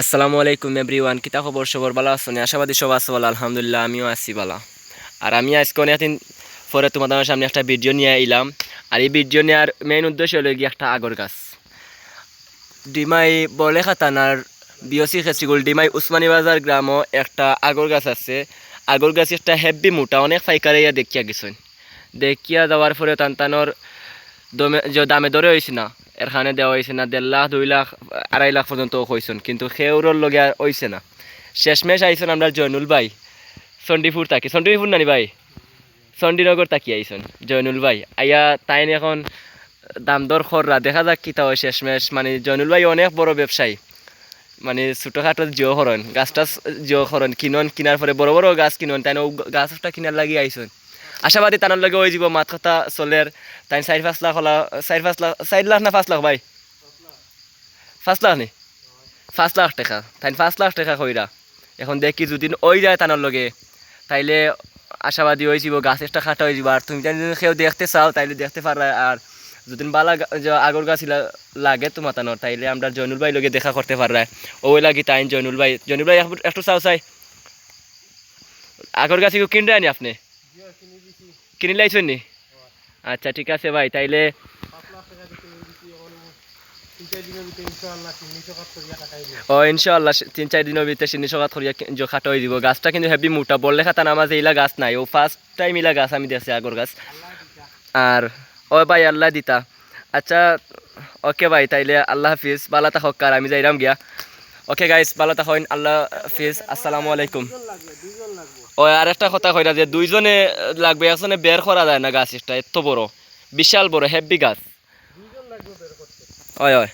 আসসালামু আলাইকুম এভরিওয়ান কিতা খবর? সবর ভালো আছো নি? আশাবাদী সব ভালো আলহামদুলিল্লাহ আমিও আছি ভালো আর আমি আজকে অনেকদিন পরে তোমাদের সামনে একটা ভিডিও নিয়ে এলাম। আর এই ভিডিও নেওয়ার মেইন উদ্দেশ্য হলো গিয়ে একটা আগর গাছ। ডিমাই বলে খাতানার বিওসি খেসিগুল ডিমাই উসমানী বাজার গ্রামও একটা আগর গাছ আছে। আগর গাছ একটা হেভি মোটা, অনেক ফাইকারে দেখিয়া গেছেন। দেখিয়া যাওয়ার পরে তান্তানোর দমে দামে দরে হয়েছে না এখানে দেওয়া হয়েছে না, দেড় লাখ, দুই লাখ, আড়াই লাখ পর্যন্ত হয়েছেন কিন্তু সেউরর লগে হয়েছে না। শেষমেশ আইসন আমরা জয়নুল ভাই। চণ্ডীপুর তাকি চণ্ডীপুর নানি ভাই? চণ্ডীনগর তাকি আইসন জয়নুল ভাই। আইয়া তাইন এখন দাম দর খররা, দেখা যাক কিতা হয় শেষমেশ। মানে জয়নুল ভাই অনেক বড় ব্যবসায়ী। মানে ছোটোখাটো জিও খরণ গাছটা জিও খরণ কিনন, কিনার পরে বড় বড় গাছ কিনন তাই গাছটা কিনার লাগি আইসন আশাবাদী তানোর লগে ওই যাব, মাত কথা চলের তাই চারি পাঁচ লাখ হলা চারি পাঁচ লাখ চারি লাখ না পাঁচ লাখ ভাই? পাঁচ লাখ নি? পাঁচ লাখ টাকা। তাই পাঁচ লাখ টাকা কইরা। এখন দেখি যদি ওই যায় তানোর লগে। তাইলে আশাবাদী হয়ে যাব গাছ একটা খাটা হয়ে যাব। আর তুমি যদি কেউ দেখতে চাও, তাইলে দেখতে পারা আর যদি বালা আগর গাছ লাগে তোমার তানোর তাইলে আমরা জয়নুল ভাই লগে দেখা করতে পারা ওই লাগি তাই জয়নুল ভাই জয়নুল ভাই, একটু চাও চাই। আগর গাছ কিনতে আনি আপনি? কিনে লাইছেন নি আচ্ছা ঠিক আছে ভাই, তাইলে ও ইনশাল্লাহ তিন চার দিনের ভিতরে সিনি সকাত করিয়া যে খাটো হয়ে দিব। গাছটা কিন্তু হেভি মোটা, বললে খাতা নামাজে ইলা গাছ নাই। ও ফার্স্ট টাইম ইলা গাছ আমি দেখছি আগর গাছ। আর, ও ভাই, আল্লাহ দিতা। আচ্ছা ওকে ভাই, তাইলে আল্লাহ হাফিজ বালা থাকক আর আমি যাইরাম গিয়া। ওকে গাইস ভালো থাকেন আল্লাহ হাফিজ। আসসালামু আলাইকুম। ও, আর একটা কথা কইরা যে দুইজনে লাগবে, একজনে বের করা যায় না গাছ, এটা এত বড়। বিশাল বড় হেভি গাছ। ওই হয়